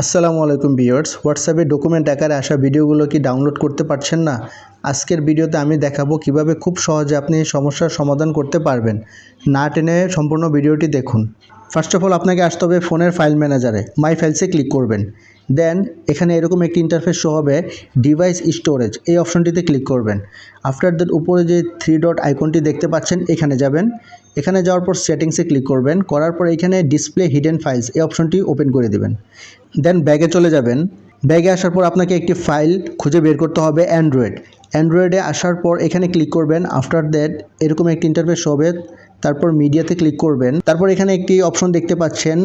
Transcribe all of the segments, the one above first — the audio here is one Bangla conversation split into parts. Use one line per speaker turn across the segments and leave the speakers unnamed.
আসসালামু আলাইকুম ভিউয়ার্স হোয়াটসঅ্যাপে ডকুমেন্ট আকারে আসা ভিডিওগুলো কি ডাউনলোড করতে পারছেন না? আজকের ভিডিওতে আমি দেখাবো কীভাবে খুব সহজে আপনি এই সমস্যার সমাধান করতে পারবেন। না টেনে সম্পূর্ণ ভিডিওটি দেখুন। ফার্স্ট অফ অল আপনাকে আসতে হবে ফোনের ফাইল ম্যানেজারে মাই ফাইলসে ক্লিক করবেন। দেন এখানে এরকম একটি ইন্টারফেস শো হবে ডিভাইস স্টোরেজ এই অপশনটিতে ক্লিক করবেন। আফটার দ্যাট উপরে যে থ্রি ডট আইকনটি দেখতে পাচ্ছেন, এখানে যাবেন। এখানে যাওয়ার পর সেটিংসে ক্লিক করবেন। করার পর এখানে ডিসপ্লে হিডেন ফাইলস এই অপশনটি ওপেন করে দেবেন। দেন ব্যাগে চলে যাবেন। ব্যাগে আসার পর আপনাকে একটি ফাইল খুঁজে বের করতে হবে অ্যান্ড্রয়েড অ্যান্ড্রয়েডে আসার পর এখানে ক্লিক করবেন। আফটার দ্যাট এরকম একটি ইন্টারফেস হবে। তারপর মিডিয়াতে ক্লিক করবেন। তারপর এখানে একটি অপশন দেখতে পাচ্ছেন।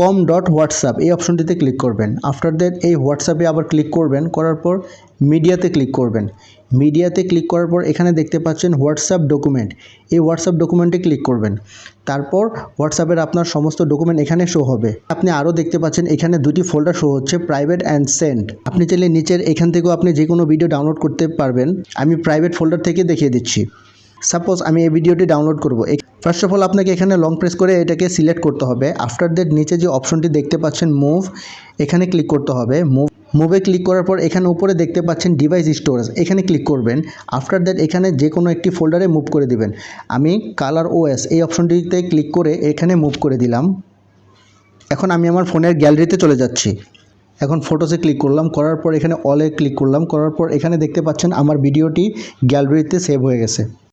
কম ডট হোয়াটসঅ্যাপ এই অপশনটিতে ক্লিক করবেন। আফটার দ্যাট এই হোয়াটসঅ্যাপে আবার ক্লিক করবেন। করার পর মিডিয়াতে ক্লিক করবেন। মিডিয়াতে ক্লিক করার পর এখানে দেখতে পাচ্ছেন হোয়াটসঅ্যাপ ডকুমেন্ট এই হোয়াটসঅ্যাপ ডকুমেন্টে ক্লিক করবেন। তারপর হোয়াটসঅ্যাপের আপনার সমস্ত ডকুমেন্ট এখানে শো হবে। আপনি আরও দেখতে পাচ্ছেন এখানে দুটি ফোল্ডার শো হচ্ছে প্রাইভেট অ্যান্ড সেন্ড আপনি চাইলে নিচের এখান থেকেও আপনি যে কোনো ভিডিও ডাউনলোড করতে পারবেন। আমি প্রাইভেট ফোল্ডার থেকে দেখিয়ে দিচ্ছি। সাপোজ আমি এই ভিডিওটি ডাউনলোড করব। ফার্স্ট অফ অল আপনাকে এখানে লং প্রেস করে এটাকে সিলেক্ট করতে হবে। আফটার দ্যাট নিচে যে অপশনটি দেখতে পাচ্ছেন মুভ এখানে ক্লিক করতে হবে। মুভ মুভে ক্লিক করার পর এখানে উপরে দেখতে পাচ্ছেন ডিভাইস স্টোরেজ এখানে ক্লিক করবেন। আফটার দ্যাট এখানে যে কোনো একটি ফোল্ডারে মুভ করে দিবেন। আমি কালার ওএস এই অপশনটিতে ক্লিক করে এখানে মুভ করে দিলাম। এখন আমি আমার ফোনের গ্যালারিতে চলে যাচ্ছি। এখন ফটোসে ক্লিক করলাম। করার পর এখানে অলে ক্লিক করলাম। করার পর এখানে দেখতে পাচ্ছেন আমার ভিডিওটি গ্যালারিতে সেভ হয়ে গেছে।